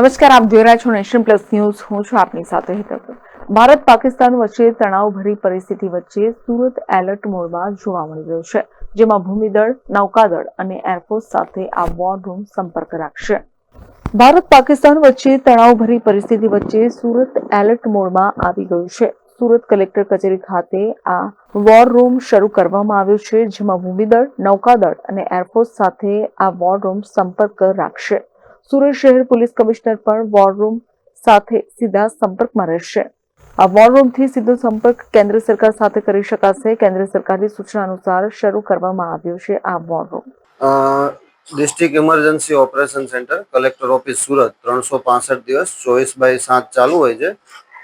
નમસ્કાર, આપ જોઈ રહ્યા છો નેશન પ્લસ ન્યૂઝ. હું છું આપની સાથે હિતક. ભારત પાકિસ્તાન વચ્ચે તણાવભરી પરિસ્થિતિ વચ્ચે સુરત એલર્ટ મોડમાં જોવા મળી રહ્યું છે, જેમાં ભૂમિદળ, નૌકાદળ અને એરફોર્સ સાથે આ વોર રૂમ સંપર્ક રાખશે. ભારત પાકિસ્તાન વચ્ચે તણાવભરી પરિસ્થિતિ વચ્ચે સુરત એલર્ટ મોડમાં આવી ગયું છે. સુરત કલેક્ટર કચેરી ખાતે આ વોર રૂમ શરૂ કરવામાં આવ્યો છે, જેમાં ભૂમિદળ, નૌકાદળ અને એરફોર્સ સાથે આ વોર રૂમ સંપર્ક રાખશે. સુરત શહેર પોલીસ કમિશનર પણ વોર રૂમ સાથે સીધા સંપર્કમાં રહેશે. આ વોર રૂમથી સીધો સંપર્ક કેન્દ્ર સરકાર સાથે કરી શકાશે. કેન્દ્ર સરકારની સૂચના અનુસાર શરૂ કરવામાં આવ્યો છે આ war room district emergency operation centre collector office Surat, ત્રણસો પાસઠ દિવસ, ચોવીસ બાય સાત ચાલુ હોય છે.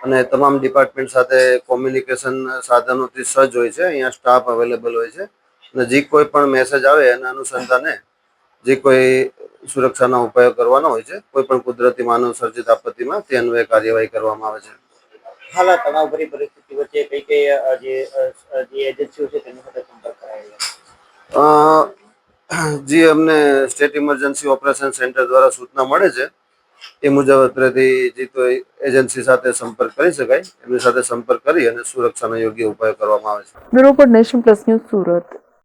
અને તમામ ડિપાર્ટમેન્ટ સાથે કોમ્યુનિકેશન સાધનોથી સજ્જ હોય છે. અહીંયા સ્ટાફ અવેલેબલ હોય છે. અને જે કોઈ પણ મેસેજ આવે એના અનુસંધાને જે કોઈ સુરક્ષાના ઉપાયો કરવાના હોય છે કોઈ પણ કુદરતી માનવ સર્જિત આપત્તિમાં તે અન્વયે કાર્યવાહી કરવામાં આવે છે. હાલ આ તણાવભરી પરિસ્થિતિ વચ્ચે કઈ કઈ જે એજન્સીઓ છે તેની સાથે સંપર્ક કરાયેલો જી અમને સ્ટેટ ઇમરજન્સી ઓપરેશન સેન્ટર દ્વારા સૂચના મળે છે એ મુજબ અત્રેથી જે કોઈ એજન્સી સાથે સંપર્ક કરી શકાય એમની સાથે સંપર્ક કરી અને સુરક્ષાના યોગ્ય ઉપાયો કરવામાં આવે છે. બ્યુરો પર નેશન પ્લસ ન્યૂઝ સુરત.